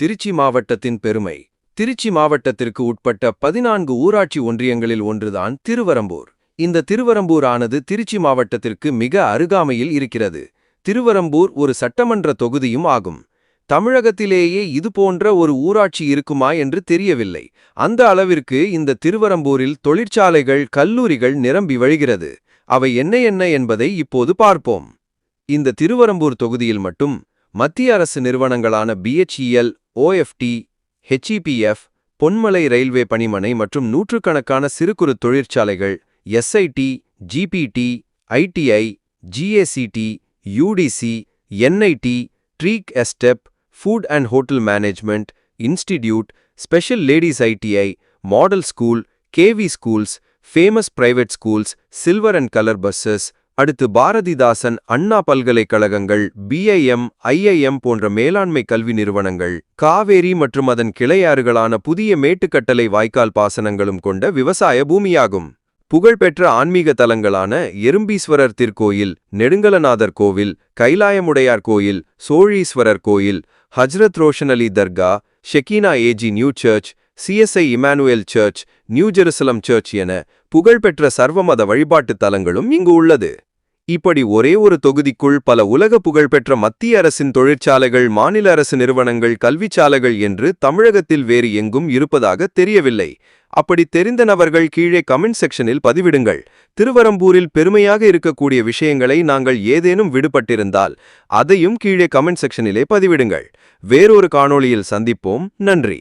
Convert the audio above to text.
திருச்சி மாவட்டத்தின் பெருமை. திருச்சி மாவட்டத்திற்கு உட்பட்ட பதினான்கு ஊராட்சி ஒன்றியங்களில் ஒன்றுதான் திருவரம்பூர். இந்த திருவரம்பூர் ஆனது திருச்சி மாவட்டத்திற்கு மிக அருகாமையில் இருக்கிறது. திருவரம்பூர் ஒரு சட்டமன்ற தொகுதியும் ஆகும். தமிழகத்திலேயே இதுபோன்ற ஒரு ஊராட்சி இருக்குமா என்று தெரியவில்லை. அந்த அளவிற்கு இந்த திருவரம்பூரில் தொழிற்சாலைகள் கல்லூரிகள் நிரம்பி வழிகிறது. அவை என்ன என்ன என்பதை இப்போது பார்ப்போம். இந்த திருவரம்பூர் தொகுதியில் மட்டும் மத்திய அரசு நிறுவனங்களான BHEL OFT HEPF Ponmalai railway பணிமனை மற்றும் நூற்றுக்கணக்கான சிறு குறு தொழிற்சாலைகள் SIT GPT ITI GACT UDC NIT ட்ரீக் எஸ்டெப் food and hotel management institute special ladies ITI model school KV schools famous private schools silver and colour buses அடுத்து பாரதிதாசன் அண்ணா பல்கலைக்கழகங்கள் பிஐஎம் ஐஐஎம் போன்ற மேலாண்மை கல்வி நிறுவனங்கள் காவேரி மற்றும் அதன் கிளையாறுகளான புதிய மேட்டுக்கட்டளை வாய்க்கால் பாசனங்களும் கொண்ட விவசாய பூமியாகும். புகழ்பெற்ற ஆன்மீக தலங்களான எறும்பீஸ்வரர் திருக்கோயில் நெடுங்கலநாதர் கோவில் கைலாயமுடையார் கோயில் சோழீஸ்வரர் கோயில் ஹஜ்ரத் ரோஷன் அலி தர்கா Shekinah AG new church CSI Emmanuel church new Jerusalem church என புகழ்பெற்ற சர்வமத வழிபாட்டுத் தலங்களும் இங்கு உள்ளது. இப்படி ஒரே ஒரு தொகுதிக்குள் பல உலக புகழ்பெற்ற மத்திய அரசின் தொழிற்சாலைகள் மாநில அரசு நிறுவனங்கள் கல்விச்சாலைகள் என்று தமிழகத்தில் வேறு எங்கும் இருப்பதாக தெரியவில்லை. அப்படி தெரிந்த நபர்கள் கீழே கமெண்ட் செக்ஷனில் பதிவிடுங்கள். திருவரம்பூரில் பெருமையாக இருக்கக்கூடிய விஷயங்களை நாங்கள் ஏதேனும் விடுபட்டிருந்தால் அதையும் கீழே கமெண்ட் செக்ஷனிலே பதிவிடுங்கள். வேறொரு காணொளியில் சந்திப்போம். நன்றி.